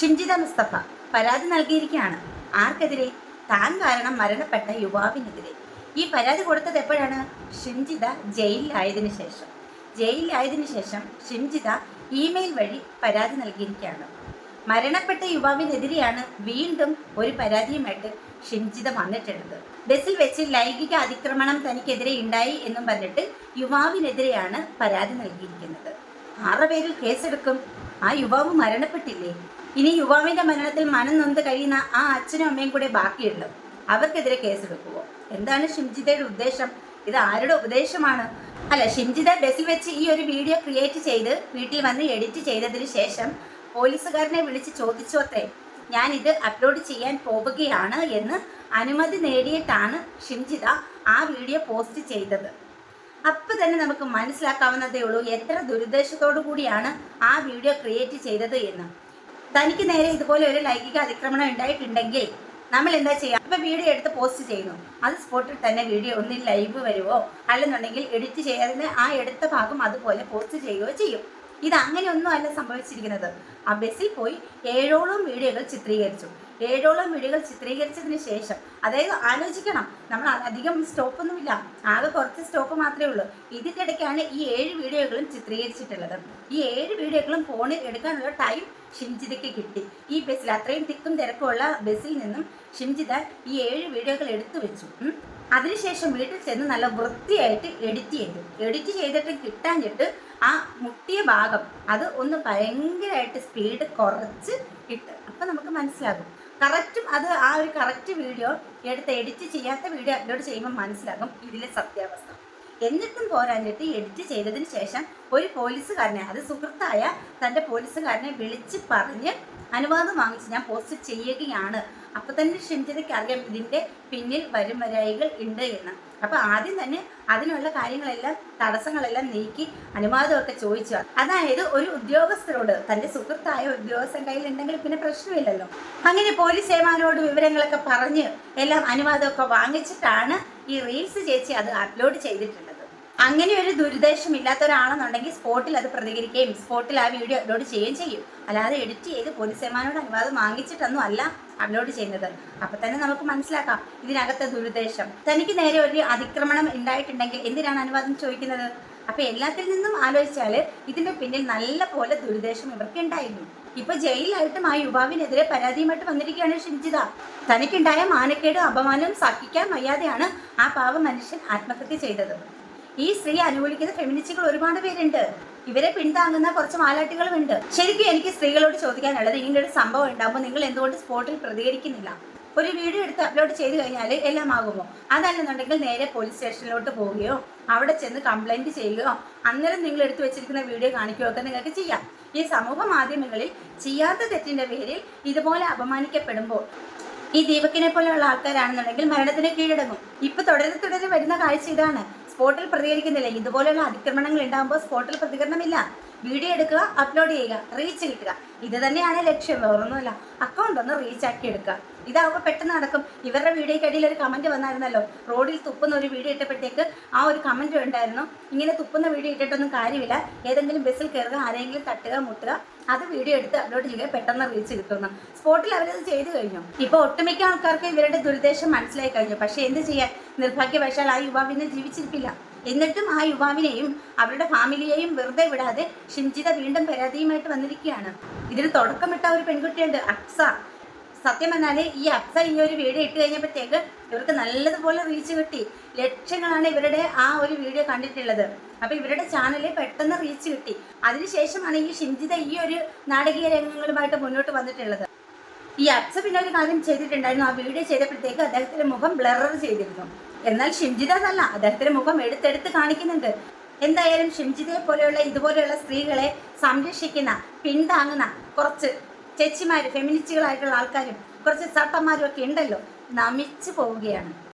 ഷിംജിത മുസ്തഫ പരാതി നൽകിയിരിക്കുകയാണ്. ആർക്കെതിരെ? താൻ കാരണം മരണപ്പെട്ട യുവാവിനെതിരെ. ഈ പരാതി കൊടുത്തത് എപ്പോഴാണ്? ഷിംജിത ജയിലിലായതിനു ശേഷം. ജയിലിലായതിനു ശേഷം ഷിംജിത ഇമെയിൽ വഴി പരാതി നൽകിയിരിക്കുകയാണ്. മരണപ്പെട്ട യുവാവിനെതിരെയാണ് വീണ്ടും ഒരു പരാതിയുമായിട്ട് ഷിംജിത വന്നിട്ടുള്ളത്. ബസ്സിൽ വെച്ച് ലൈംഗിക അതിക്രമണം തനിക്കെതിരെ ഉണ്ടായി എന്നും പറഞ്ഞിട്ട് യുവാവിനെതിരെയാണ് പരാതി നൽകിയിരിക്കുന്നത്. ആറ് പേരിൽ കേസെടുക്കും. ആ യുവാവ് മരണപ്പെട്ടില്ലേ? ഇനി യുവാവിന്റെ മരണത്തിൽ മനം നൊന്ത് കഴിയുന്ന ആ അച്ഛനും അമ്മയും കൂടെ ബാക്കിയുണ്ട്. അവർക്കെതിരെ കേസെടുക്കുമോ എന്താണ് ഷിംജിതയുടെ ഉദ്ദേശം? ഇത് ആരുടെ ഉപദേശമാണ്? അല്ല ഷിംജിത ബസ്സിൽ വെച്ച് ഈ ഒരു വീഡിയോ ക്രിയേറ്റ് ചെയ്ത് വീട്ടിൽ വന്ന് എഡിറ്റ് ചെയ്തതിന് ശേഷം പോലീസുകാരനെ വിളിച്ച് ചോദിച്ചു അത്രേ. ഞാൻ ഇത് അപ്ലോഡ് ചെയ്യാൻ പോവുകയാണ് എന്ന് അനുമതി നേടിയിട്ടാണ് ഷിംജിത ആ വീഡിയോ പോസ്റ്റ് ചെയ്തത്. അപ്പൊ തന്നെ നമുക്ക് മനസ്സിലാക്കാവുന്നതേ ഉള്ളൂ എത്ര ദുരുദ്ദേശത്തോടു കൂടിയാണ് ആ വീഡിയോ ക്രിയേറ്റ് ചെയ്തത് എന്ന്. തനിക്ക് നേരെ ഇതുപോലെ ഒരു ലൈംഗിക അതിക്രമണം ഉണ്ടായിട്ടുണ്ടെങ്കിൽ നമ്മൾ എന്താ ചെയ്യുക? ഇപ്പൊ വീഡിയോ എടുത്ത് പോസ്റ്റ് ചെയ്യുന്നു. അത് സ്പോട്ടിൽ തന്നെ വീഡിയോ ഒന്നിൽ ലൈവ് വരുവോ? അല്ലെന്നുണ്ടെങ്കിൽ എഡിറ്റ് ചെയ്യാതെ ആ എടുത്ത ഭാഗം അതുപോലെ പോസ്റ്റ് ചെയ്യുകയോ ചെയ്യും. ഇത് അങ്ങനെയൊന്നും അല്ല സംഭവിച്ചിരിക്കുന്നത്. ആ ബസ്സിൽ പോയി ഏഴോളം വീഡിയോകൾ ചിത്രീകരിച്ചു. ഏഴോളം വീഡിയോകൾ ചിത്രീകരിച്ചതിന് ശേഷം അതായത് ആലോചിക്കണം നമ്മൾ അധികം സ്റ്റോപ്പൊന്നുമില്ല. ആകെ കുറച്ച് സ്റ്റോപ്പ് മാത്രമേ ഉള്ളൂ. ഇതിന്റെ ഇടയ്ക്കാണ് ഈ ഏഴ് വീഡിയോകളും ചിത്രീകരിച്ചിട്ടുള്ളത്. ഈ ഏഴ് വീഡിയോകളും ഫോണിൽ എടുക്കാനുള്ള ടൈം ഷിംജിതയ്ക്ക് കിട്ടി. ഈ ബസ്സിൽ അത്രയും തിക്കും തിരക്കുമുള്ള ബസ്സിൽ നിന്നും ഷിംജിത ഈ ഏഴ് വീഡിയോകൾ എടുത്തു വെച്ചു. അതിനുശേഷം വീട്ടിൽ ചെന്ന് നല്ല വൃത്തിയായിട്ട് എഡിറ്റ് ചെയ്തു. എഡിറ്റ് ചെയ്തിട്ട് കിട്ടാഞ്ഞിട്ട് ആ മുട്ടിയ ഭാഗം അത് ഒന്ന് ഭയങ്കരമായിട്ട് സ്പീഡ് കുറച്ച് ഇട്ട്. അപ്പം നമുക്ക് മനസ്സിലാകും. കറക്റ്റും അത് ആ ഒരു കറക്റ്റ് വീഡിയോ എടുത്ത് എഡിറ്റ് ചെയ്യാത്ത വീഡിയോ അപ്ലോഡ് ചെയ്യുമ്പോൾ മനസ്സിലാകും ഇതിലെ സത്യാവസ്ഥ. എന്നിട്ടും പോരാഞ്ഞിട്ട് എഡിറ്റ് ചെയ്തതിന് ശേഷം ഒരു പോലീസുകാരനെ അത് സുഹൃത്തായ തന്റെ പോലീസുകാരനെ വിളിച്ച് പറഞ്ഞ് അനുവാദം വാങ്ങിച്ച് ഞാൻ പോസ്റ്റ് ചെയ്യുകയാണ്. അപ്പൊ തന്നെ ഷിംജിതയ്ക്ക് അറിയാം ഇതിന്റെ പിന്നിൽ വരും വരായികൾ ഉണ്ട് എന്ന്. അപ്പൊ ആദ്യം തന്നെ അതിനുള്ള കാര്യങ്ങളെല്ലാം തടസ്സങ്ങളെല്ലാം നീക്കി അനുവാദമൊക്കെ ചോദിച്ചു. അതായത് ഒരു ഉദ്യോഗസ്ഥരോട് തന്റെ സുഹൃത്തായ ഉദ്യോഗസ്ഥൻ കയ്യിൽ ഉണ്ടെങ്കിൽ പിന്നെ പ്രശ്നമില്ലല്ലോ. അങ്ങനെ പോലീസ് സേവാനോട് വിവരങ്ങളൊക്കെ പറഞ്ഞ് എല്ലാം അനുവാദമൊക്കെ വാങ്ങിച്ചിട്ടാണ് ഈ റീൽസ് ചേച്ചി അത് അപ്ലോഡ് ചെയ്തിട്ടുള്ളത്. അങ്ങനെ ഒരു ദുരുദ്ദേശം ഇല്ലാത്ത ഒരാളെന്നുണ്ടെങ്കിൽ സ്പോട്ടിൽ അത് പ്രതികരിക്കുകയും സ്പോട്ടിൽ ആ വീഡിയോ അപ്ലോഡ് ചെയ്യുകയും ചെയ്യും. അല്ലാതെ എഡിറ്റ് ചെയ്ത് പോലീസ് സേവാനോട് അനുവാദം വാങ്ങിച്ചിട്ടൊന്നും അല്ല അപ്ലോഡ് ചെയ്യുന്നത്. അപ്പൊ തന്നെ നമുക്ക് മനസ്സിലാക്കാം ഇതിനകത്തെ ദുരുദ്ദേശം. തനിക്ക് നേരെ ഒരു അതിക്രമണം ഉണ്ടായിട്ടുണ്ടെങ്കിൽ എന്തിനാണ് അനുവാദം ചോദിക്കുന്നത്? അപ്പൊ എല്ലാത്തിൽ നിന്നും ആലോചിച്ചാൽ ഇതിന്റെ പിന്നിൽ നല്ല പോലെ ദുരുദ്ദേശം ഇവർക്ക് ഉണ്ടായിരുന്നു. ഇപ്പൊ ജയിലിലായിട്ടും ആ യുവാവിനെതിരെ പരാതിയുമായിട്ട് വന്നിരിക്കുകയാണ് ഷിൻജിത. തനിക്കുണ്ടായ മാനക്കേടും അപമാനവും സഹിക്കാൻ വയ്യാതെയാണ് ആ പാവ മനുഷ്യൻ ആത്മഹത്യ ചെയ്തത്. ഈ സ്ത്രീ അനുകൂലിക്കുന്ന ഫെമിനിസ്റ്റുകൾ ഒരുപാട് പേരുണ്ട്. ഇവരെ പിന്താങ്ങുന്ന കുറച്ച് മാലാട്ടികളും ഉണ്ട് ശരിക്കും എനിക്ക് സ്ത്രീകളോട് ചോദിക്കാനുള്ളത് ഇങ്ങനെ ഒരു സംഭവം ഉണ്ടാകുമ്പോൾ നിങ്ങൾ എന്തുകൊണ്ട് സ്പോട്ടിൽ പ്രതികരിക്കുന്നില്ല? ഒരു വീഡിയോ എടുത്ത് അപ്ലോഡ് ചെയ്ത് കഴിഞ്ഞാൽ എല്ലാം ആകുമോ? അതല്ലെന്നുണ്ടെങ്കിൽ നേരെ പോലീസ് സ്റ്റേഷനിലോട്ട് പോവുകയോ അവിടെ ചെന്ന് കംപ്ലൈന്റ് ചെയ്യുകയോ അന്നേരം നിങ്ങൾ എടുത്തു വെച്ചിരിക്കുന്ന വീഡിയോ കാണിക്കുകയോ ഒക്കെ നിങ്ങൾക്ക് ചെയ്യാം. ഈ സമൂഹ മാധ്യമങ്ങളിൽ ചെയ്യാത്ത തെറ്റിന്റെ പേരിൽ ഇതുപോലെ അപമാനിക്കപ്പെടുമ്പോൾ ഈ ദീപക്കിനെ പോലെയുള്ള ആൾക്കാരാണെന്നുണ്ടെങ്കിൽ മരണത്തിന് കീഴടങ്ങും. ഇപ്പൊ തുടരെ തുടരെ വരുന്ന കാഴ്ച ഇതാണ്. സ്പോട്ടിൽ പ്രതികരിക്കുന്നില്ല. ഇതുപോലെയുള്ള അതിക്രമണങ്ങൾ ഉണ്ടാകുമ്പോൾ സ്പോട്ടിൽ പ്രതികരണമില്ല. വീഡിയോ എടുക്കുക അപ്ലോഡ് ചെയ്യുക റീച്ച് കിട്ടുക. ഇത് തന്നെയാണ് ലക്ഷ്യം. വേറൊന്നുമില്ല. അക്കൗണ്ട് ഒന്ന് റീച്ച് ആക്കി എടുക്കുക. ഇതാവുമ്പോൾ പെട്ടെന്ന് നടക്കും. ഇവരുടെ വീഡിയോയ്ക്ക് അടിയിൽ ഒരു കമന്റ് വന്നായിരുന്നല്ലോ. റോഡിൽ തുപ്പുന്ന ഒരു വീഡിയോ ഇട്ടപ്പോഴത്തേക്ക് ആ ഒരു കമന്റ് ഉണ്ടായിരുന്നു. ഇങ്ങനെ തുപ്പുന്ന വീഡിയോ ഇട്ടിട്ടൊന്നും കാര്യമില്ല. ഏതെങ്കിലും ബസ്സിൽ കയറുക ആരെങ്കിലും തട്ടുക മുട്ടുക അത് വീഡിയോ എടുത്ത് അപ്ലോഡ് ചെയ്യുക പെട്ടെന്ന് റീച്ച് കിട്ടുന്നു സ്പോട്ടിൽ അവരത് ചെയ്തു കഴിഞ്ഞു. ഇപ്പൊ ഒട്ടുമിക്ക ആൾക്കാർക്ക് ഇവരുടെ ദുരുദ്ദേശം മനസ്സിലായി കഴിഞ്ഞു. പക്ഷെ എന്ത് ചെയ്യാൻ? നിർഭാഗ്യവശാൽ ആ യുവാവിനെ ജീവിച്ചിരിപ്പില്ല. എന്നിട്ടും ആ യുവാവിനെയും അവരുടെ ഫാമിലിയെയും വെറുതെ വിടാതെ ഷിംജിത വീണ്ടും പരാതിയുമായിട്ട് വന്നിരിക്കുകയാണ്. ഇതിന് തുടക്കമിട്ട ഒരു പെൺകുട്ടിയുണ്ട് അക്സ. സത്യം പറഞ്ഞാൽ ഈ അപ്സ ഈ ഒരു വീഡിയോ ഇട്ട് കഴിഞ്ഞപ്പോഴത്തേക്ക് ഇവർക്ക് നല്ലതുപോലെ റീച്ച് കിട്ടി. ലക്ഷങ്ങളാണ് ഇവരുടെ ആ ഒരു വീഡിയോ കണ്ടിട്ടുള്ളത്. അപ്പോൾ ഇവരുടെ ചാനലിൽ പെട്ടെന്ന് റീച്ച് കിട്ടി. അതിനുശേഷമാണ് ഈ ഷിംജിത ഈ ഒരു നാടകീയ രംഗങ്ങളുമായിട്ട് മുന്നോട്ട് വന്നിട്ടുള്ളത്. ഈ അപ്സ പിന്നെ ഒരു കാര്യം ചെയ്തിട്ടുണ്ടായിരുന്നു. ആ വീഡിയോ ചെയ്തപ്പോഴത്തേക്ക് അദ്ദേഹത്തിന്റെ മുഖം ബ്ലറർ ചെയ്തിരുന്നു. എന്നാൽ ഷിംജിത അതല്ല അദ്ദേഹത്തിന്റെ മുഖം എടുത്തെടുത്ത് കാണിക്കുന്നുണ്ട്. എന്തായാലും ഷിംജിതയെ പോലെയുള്ള ഇതുപോലെയുള്ള സ്ത്രീകളെ സംരക്ഷിക്കുന്ന പിന്താങ്ങുന്ന കുറച്ച് ചേച്ചിമാര് ഫെമിനിസ്റ്റുകളായിട്ടുള്ള ആൾക്കാരും കുറച്ച് സട്ടന്മാരും ഒക്കെ ഉണ്ടല്ലോ. നമിച്ചു പോവുകയാണ്.